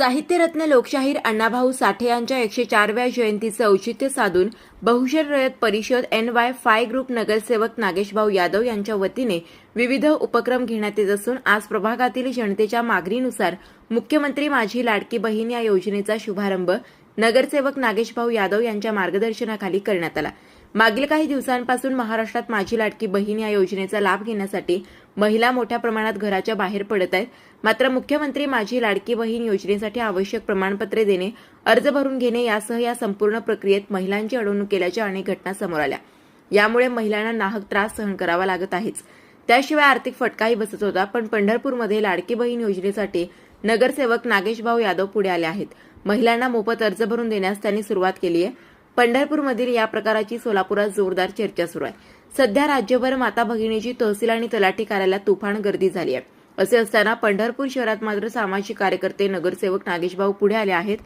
साहित्यरत्न लोकशाहीर अण्णाभाऊ साठे यांच्या एकशे चारव्या जयंतीचं औचित्य साधून बहुशर रयत परिषद एन वाय फाय ग्रुप नगरसेवक नागेशभाऊ यादव यांच्या वतीने विविध उपक्रम घेण्यात येत असून आज प्रभागातील जनतेच्या मागणीनुसार मुख्यमंत्री माझी लाडकी बहीण या योजनेचा शुभारंभ नगरसेवक नागेशभाऊ यादव यांच्या मार्गदर्शनाखाली करण्यात आला. मागील काही दिवसांपासून महाराष्ट्रात माझी लाडकी बहीण या योजनेचा लाभ घेण्यासाठी महिला मोठ्या प्रमाणात घराच्या बाहेर पडत आहेत. मात्र मुख्यमंत्री माझी लाडकी बहीण योजनेसाठी आवश्यक प्रमाणपत्रे देणे अर्ज भरून घेणे यासह या संपूर्ण प्रक्रियेत महिलांची अडवणूक केल्याच्या अनेक घटना समोर आल्या. यामुळे महिलांना नाहक त्रास सहन करावा लागत आहेच. त्याशिवाय आर्थिक फटकाही बसत होता पण पंढरपूरमध्ये लाडकी बहीण योजनेसाठी नगरसेवक नागेशभाऊ यादव पुढे आले आहेत. महिलांना मोफत अर्ज भरून देण्यास त्यांनी सुरुवात केली आहे. पंढरपूरमधील या प्रकाराची सोलापुरात जोरदार चर्चा सुरू आहे. सध्या राज्यभर माता भगिनीची तहसील आणि तलाठी कार्यालयात तुफान गर्दी झाली आहे. असे असताना पंढरपूर शहरात मात्र सामाजिक कार्यकर्ते नगरसेवक नागेशभाऊ पुढे आले आहेत.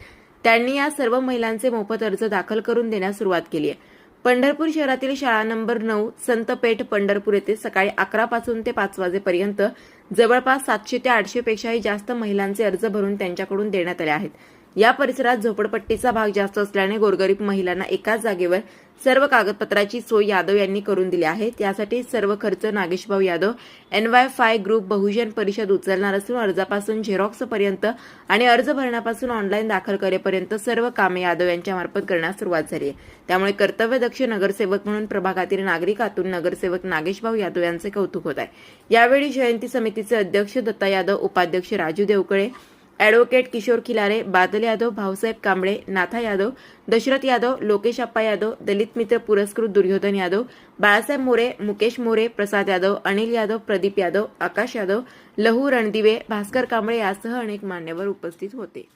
त्यांनी या सर्व महिलांचे मोफत अर्ज दाखल करून देण्यास सुरुवात केली आहे. पंढरपूर शहरातील शाळा नंबर नऊ संतपेठ पंढरपूर येथे सकाळी अकरा पासून ते पाच वाजेपर्यंत जवळपास सातशे ते आठशे पेक्षाही जास्त महिलांचे अर्ज भरून त्यांच्याकडून देण्यात आले आहेत. या परिसरात झोपडपट्टीचा भाग जास्त असल्याने गोरगरीब महिलांना एकाच जागेवर सर्व कागदपत्राची सोय यादव यांनी करून दिली आहे. त्यासाठी सर्व खर्च नागेशभाऊ Yadav N Y five group Bahujan Parishad उचलणार असून अर्जापासून झेरॉक्स पर्यंत आणि अर्ज भरण्यापासून ऑनलाईन दाखल करेपर्यंत सर्व कामे यादव यांच्या मार्फत करण्यास सुरुवात झाली आहे. त्यामुळे कर्तव्यदक्ष नगरसेवक म्हणून प्रभागातील नागरिकातून नगरसेवक नागेशभाऊ यादव यांचे कौतुक होत आहे. यावेळी जयंती समितीचे अध्यक्ष दत्ता यादव उपाध्यक्ष राजू देवकळे ॲडव्होकेट किशोर खिलारे बादल यादव भाऊसाहेब कांबळे नाथा यादव दशरथ यादव लोकेश अप्पा यादव दलित मित्र पुरस्कृत दुर्योधन यादव बाळासाहेब मोरे मुकेश मोरे प्रसाद यादव अनिल यादव प्रदीप यादव आकाश यादव लहू रणदिवे भास्कर कांबळे यासह अनेक मान्यवर उपस्थित होते.